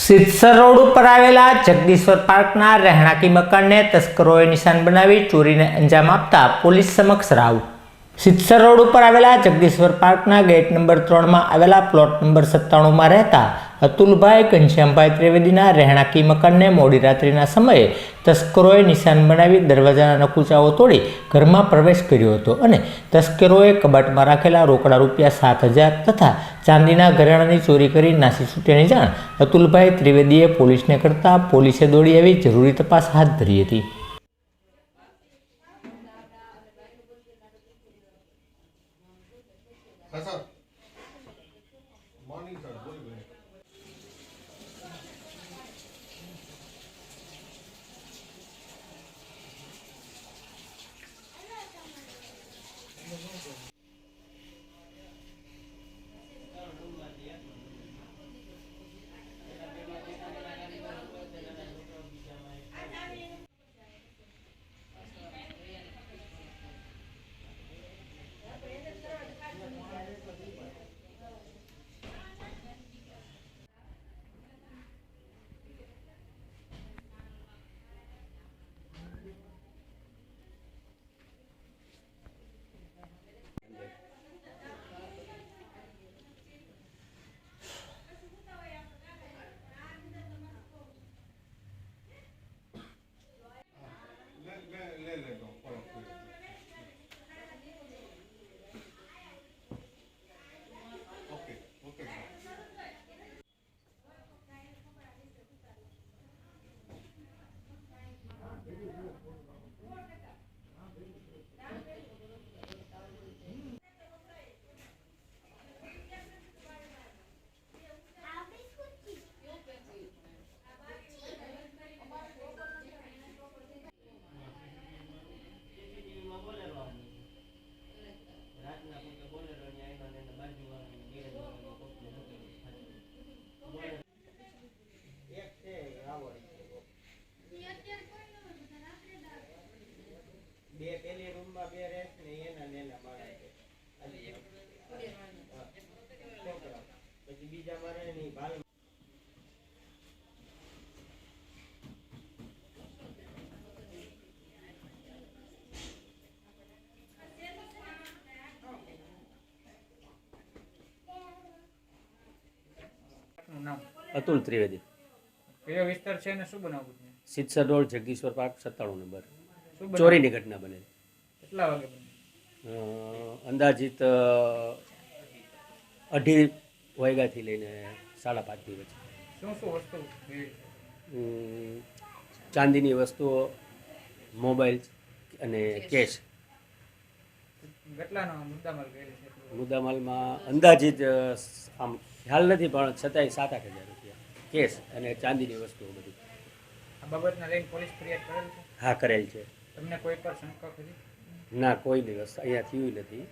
સિદ્સર road ઉપર આવેલા જગદીશ્વર પાર્કના રહેણાંકી મકાનને તસ્કરોએ નિશાન બનાવી ચોરીને અંજામ આપતા પોલીસ સમક્ષ રાવ સિદ્સર રોડ ઉપર આવેલા જગદીશ્વર પાર્કના ગેટ નંબર ત્રણમાં આવેલા પ્લોટ નંબર સત્તાણુંમાં રહેતા અતુલભાઈ ઘનશ્યામભાઈ ત્રિવેદીના રહેણાંકી મકાનને મોડી રાત્રિના સમયે તસ્કરોએ નિશાન બનાવી દરવાજાના નકુચાઓ તોડી ઘરમાં પ્રવેશ કર્યો હતો અને તસ્કરોએ કબાટમાં રાખેલા રોકડા રૂપિયા સાત હજાર તથા ચાંદીના ઘરેણાની ચોરી કરી નાસી છૂટ્યાની જાણ અતુલભાઈ ત્રિવેદીએ પોલીસને કરતા પોલીસે દોડી આવી જરૂરી તપાસ હાથ ધરી હતી. Hi, sir. Morning, sir. Good evening. બીજા મારે નહીં ઈ બાલનું નામ? અતુલ ત્રિવેદી. કયો વિસ્તાર છે ને શું બનાવવું છે? સિત્સર રોડ જગદીશ્વર પાર્ક સત્તાણું નંબર. ચોરીની ઘટના બનેલી. કેટલા વાગે અંદાજિત અઢી વાગ્યાથી લઈને સાડા પાંચની વચ્ચે શું શું વસ્તુ ચાંદીની વસ્તુઓ મોબાઈલ અને કેશ. કેટલાનો મુદ્દામાલ કરેલી છે? એટલું? મુદ્દામાલમાં અંદાજિત આમ ખ્યાલ નથી પણ છતાંય સાત આઠ હજાર રૂપિયા. કેશ અને ચાંદીની વસ્તુઓ બધી. આ બાબતના લઈને પોલીસ ફરિયાદ કરેલ છે? હા કરેલ છે. તમને કોઈ પર શંકા ખરી ના કોઈ દિવસ અહીંયા થયું નથી.